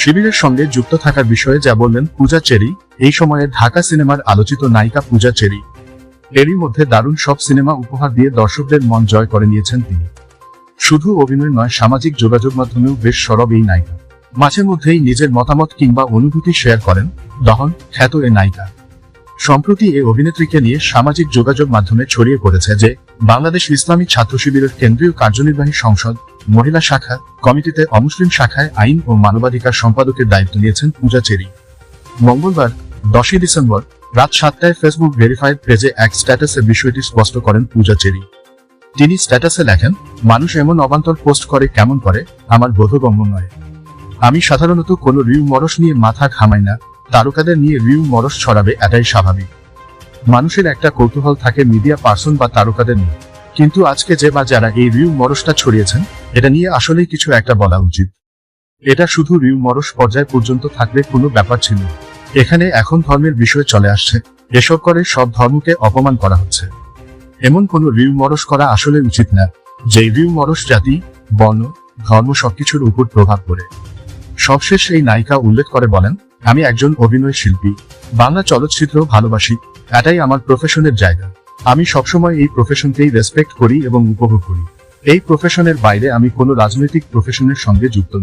শিবিরের সঙ্গে যুক্ত থাকার বিষয়ে যা বললেন পূজা চেরি, এই সময়ে ঢাকা সিনেমার আলোচিত নায়িকা পূজা চেরি। এরই মধ্যে দারুণ সব সিনেমা উপহার দিয়ে দর্শকদের মন জয় করে নিয়েছেন তিনি। শুধু অভিনয় নয়, সামাজিক যোগাযোগ মাধ্যমেও বেশ সরব এই নায়িকা। মাঝে মধ্যেই নিজের মতামত কিংবা অনুভূতি শেয়ার করেন দহন খ্যাত এ নায়িকা। সম্প্রতি এ অভিনেত্রীকে নিয়ে সামাজিক যোগাযোগ মাধ্যমে ছড়িয়ে পড়েছে যে, বাংলাদেশ ইসলামী ছাত্র শিবিরের কেন্দ্রীয় কার্যনির্বাহী সংসদ মহিলা শাখা কমিটিতে অমুসলিম শাখায় আইন ও মানবাধিকার সম্পাদকের দায়িত্ব নিয়েছেন পূজা চেরি। মঙ্গলবার, দশই ডিসেম্বর, রাত সাতটায় ফেসবুক ভেরিফাইড পেজে এক স্ট্যাটাসে বিষয়টি স্পষ্ট করেন পূজা চেরি। তিনি স্ট্যাটাসে লেখেন, মানুষ এমন অবান্তর পোস্ট করে কেমন করে? আমার বোধগম্য নয়। আমি সাধারণত কোনো রিউ মরস নিয়ে মাথা ঘামাই না, তারকাদের নিয়ে রিউ মরস ছড়াবে এটাই স্বাভাবিক। মানুষের একটা কৌতূহল থাকে মিডিয়া পার্সন বা তারকাদের নিয়ে। কিন্তু আজকে যে বা যারা এই রিউ মরসটা ছড়িয়েছেন, এটা নিয়ে আসলেই কিছু একটা বলা উচিত। এটা শুধু রিউ মরস পর্যায় পর্যন্ত থাকলে কোনো ব্যাপার ছিল এখানে এখন ধর্মের বিষয় চলে আসছে। এসব করে সব ধর্মকে অপমান করা হচ্ছে। এমন কোনো রিউ মরস করা আসলে উচিত না, যে রিউ মরস জাতি, বর্ণ, ধর্ম সবকিছুর উপর প্রভাব পড়ে। সবশেষ এই নায়িকা উল্লেখ করে বলেন, আমি একজন অভিনয় শিল্পী বাংলা চলচ্চিত্র ভালোবাসি, এটাই আমার প্রফেশনের জায়গা। আমি সবসময় এই প্রফেশনকেই রেসপেক্ট করি এবং উপভোগ করি এই প্রফেশনের বাইরে আমি কোনো রাজনৈতিক প্রফেশনের সঙ্গে যুক্ত।